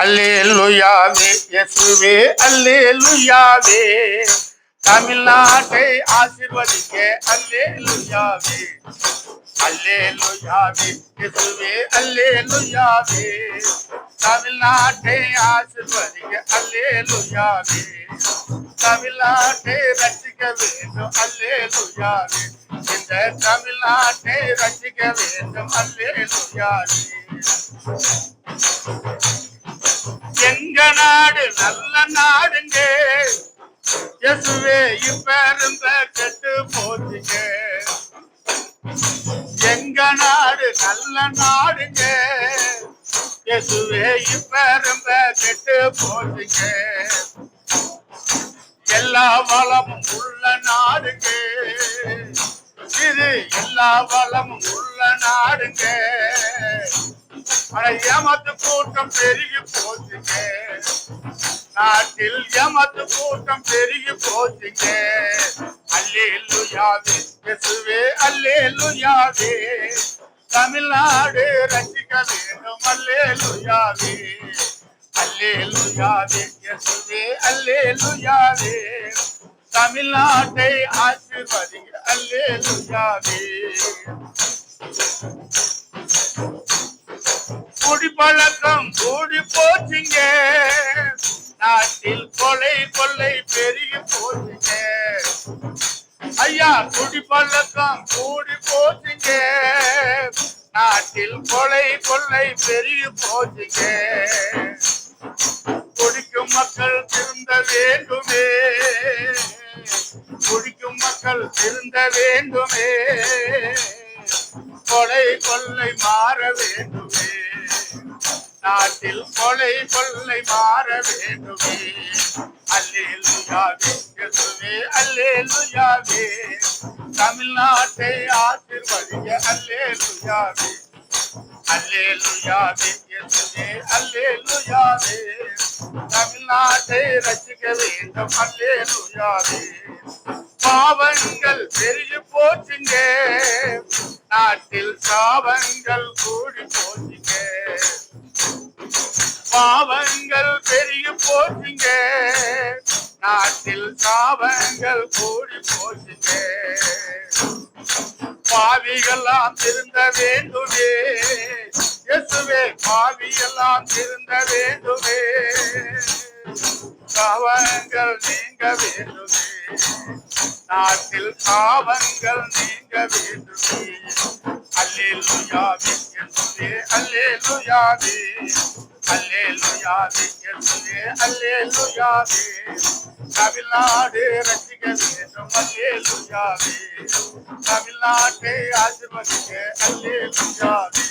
அல்லேலுயாவே இயேசுவே அல்லேலுயாவே. தமிழ்நாட்டை ஆசிர்வதிக்க அல்லேலுயாவே. அல்லேலுயாவே இயேசுவே அல்லேலுயாவே. தமிழ்நாட்டை ஆசிர்வதிக்க அல்லேலுயாவே. தமிழ்நாட்டை ரசிக்க வேண்டும் அல்லேலுயாவே. இந்த தமிழ்நாட்டை ரசிக்க வேண்டும் அல்லேலுயாவே. எங்க நாடு? நல்ல நாடுங்க. எசுவே இப்பெரும்ப கெட்டு போச்சுங்க. எங்க நாடு? நல்ல நாடுங்க. எசுவே இப்பெரும்ப கெட்டு போச்சுங்க. எல்லா வளமும் உள்ள நாடுங்க. இது எல்லா வளமும் உள்ள நாடுங்க. எமது கூட்டம் பெருகி போச்சுங்க. நாட்டில் எமது கூட்டம் பெருகி போச்சுங்க. அல்லேலுயாவே இயேசுவே அல்லேலுயாவே தமிழ்நாடு ரசிக்க வேண்டும். அல்லேலுயாவே அல்லேலுயாவே இயேசுவே அல்லேலுயாவே தமிழ்நாட்டை ஆசீர்வதிங்க. அல்லேலுயாவே குடிப்பழக்கம் கூடி போச்சுங்க. நாட்டில் கொலை கொள்ளை பெருகி போச்சுங்க. ஐயா குடிப்பழக்கம் கூடி போச்சுங்க. நாட்டில் கொலை கொள்ளை பெருகி போச்சுங்க. குடிக்கும் மக்கள் திருந்த வேண்டுமே. குடிக்கும் மக்கள் திருந்த வேண்டுமே. கொலை கொள்ளை மாற வேண்டுமே. நாட்டில் கொலை கொள்ளை மாற வேண்டுமே. அல்லேலுயாவே இயேசுவே அல்லேலுயாவே தமிழ்நாட்டை ஆசீர்வதிக்க அல்லேலுயாவே அல்லேலுயாவே இயேசுவே அல்லேலுயாவே தமிழ்நாட்டை ரசிக்க வேண்டும் அல்லேலுயாவே பாவங்கள் பெருகி போச்சுங்க. நாட்டில் சாபங்கள் கூடி போச்சுங்க. பாவங்கள் பெருகி போச்சுங்க. நாட்டில் சாபங்கள் கூடி போச்சுங்க. பாவிகள்லாம் திருந்த வேண்டுமே. எசுவே பாவியெல்லாம் திருந்த வேண்டுமே. சாவங்கள் நீங்க வேண்டுமே. நாட்டில் சாவங்கள் நீங்க வேண்டுமே. அல்லேலுயாவே இயேசுவே அல்லேலுயாவே அல்லேலுயாவே இயேசுவே அல்லேலுயாவே தமிழ்நாடு ரசிக்க வேண்டும் அல்லேலுயாவே தமிழ்நாட்டை ஆசிர்வதிக்க அல்லேலுயாவே